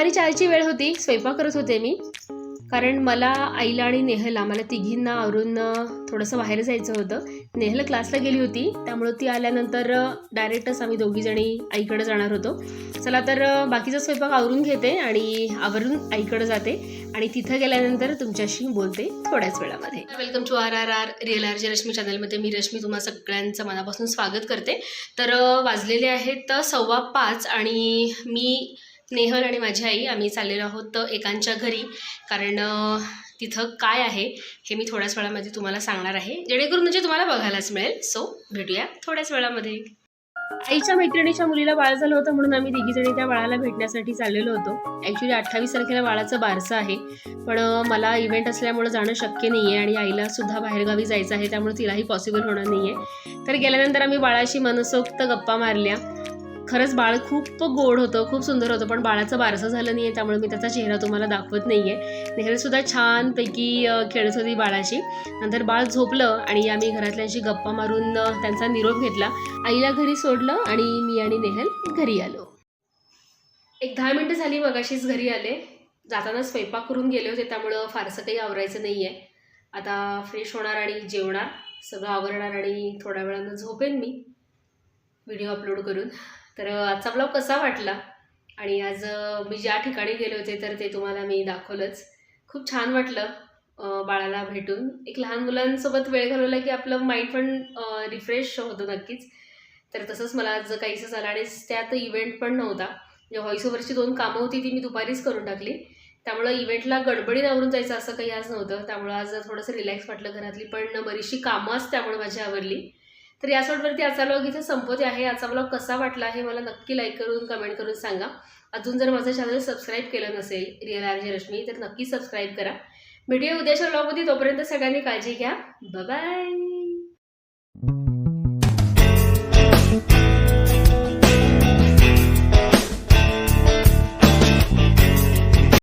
दुपारी चारची वेळ होती स्वयंपाक करत होते मी. कारण मला आईला आणि नेहला मला तिघींना आवरून थोडंसं बाहेर जायचं होतं. नेहल क्लासला गेली होती. त्यामुळं ती आल्यानंतर डायरेक्टच आम्ही दोघीजणी आईकडे जाणार होतो. चला तर बाकीचा स्वयंपाक आवरून घेते आणि आवरून आईकडे जाते. आणि तिथं गेल्यानंतर तुमच्याशी बोलते थोड्याच वेळामध्ये. Welcome to R R R real R J Rashmi चॅनलमध्ये मी रश्मी तुम्हा सगळ्यांचं मनापासून स्वागत करते. तर वाजलेले आहेत सव्वा पाच आणि मी नेहल आणि माझी आई आम्ही चाललेलो आहोत एकांच्या घरी. कारण तिथं काय आहे हे मी थोड्याच वेळामध्ये तुम्हाला सांगणार आहे. जेणेकरून म्हणजे तुम्हाला बघायलाच मिळेल. सो भेटूया थोड्याच वेळामध्ये. आईच्या मैत्रिणीच्या मुलीला बाळ झालं होतं म्हणून आम्ही तिघीजणी त्या बाळाला भेटण्यासाठी चाललेलो होतो. ॲक्च्युली अठ्ठावीस तारखेला बाळाचं बारसं आहे. पण मला इव्हेंट असल्यामुळं जाणं शक्य नाही आहे आणि आईला सुद्धा बाहेरगावी जायचं आहे त्यामुळे तिलाही पॉसिबल होणार नाही आहे तर गेल्यानंतर आम्ही बाळाशी मनसोक्त गप्पा मारल्या. खरंच बाळ खूप गोड होतं खूप सुंदर होतं पण बाळाचं बारसं झालं नाही आहे त्यामुळे मी त्याचा चेहरा तुम्हाला दाखवत नाही आहे नेहरूसुद्धा छानपैकी खेळत होती बाळाशी. नंतर बाळ झोपलं आणि आम्ही घरातल्यांशी गप्पा मारून त्यांचा निरोप घेतला. आईला घरी सोडलं आणि मी आणि नेहल घरी आलो. एक दहा मिनटं झाली मगाशीच घरी आले. जाताना स्वयंपाक करून गेले होते त्यामुळं फारसं काही आवरायचं नाही आहे आता फ्रेश होणार आणि जेवणार सगळं आवरणार आणि थोड्या वेळानं झोपेन मी. व्हिडिओ अपलोड करून. तर आजचा ब्लॉग कसा वाटला? आणि आज मी ज्या ठिकाणी गेले होते तर ते तुम्हाला मी दाखवलंच. खूप छान वाटलं बाळाला भेटून. एक लहान मुलांसोबत वेळ घालवला की आपलं माइंड पण रिफ्रेश होतं नक्कीच. तर तसंच मला आज काहीसं झालं आणि त्यात इव्हेंट पण नव्हता. म्हणजे व्हॉइस ओव्हरची दोन कामं होती ती मी दुपारीच करून टाकली. त्यामुळं इव्हेंटला गडबडीत आवरून जायचं असं काही आज नव्हतं. त्यामुळं आज थोडंसं रिलॅक्स वाटलं घरातली. पण बरीचशी कामंच त्यामुळे माझी आवडली तर या सोडवरती आजचा ब्लॉग इथे संपवते आहे. आजचा ब्लॉग कसा वाटला हे मला नक्की लाईक करून कमेंट करून सांगा. अजून जर माझं चॅनल सबस्क्राईब केलं नसेल रिअल आर रश्मी तर नक्की सबस्क्राईब करा. भेटूया उद्याच्या ब्लॉगमध्ये तोपर्यंत सगळ्यांनी काळजी घ्या. बाय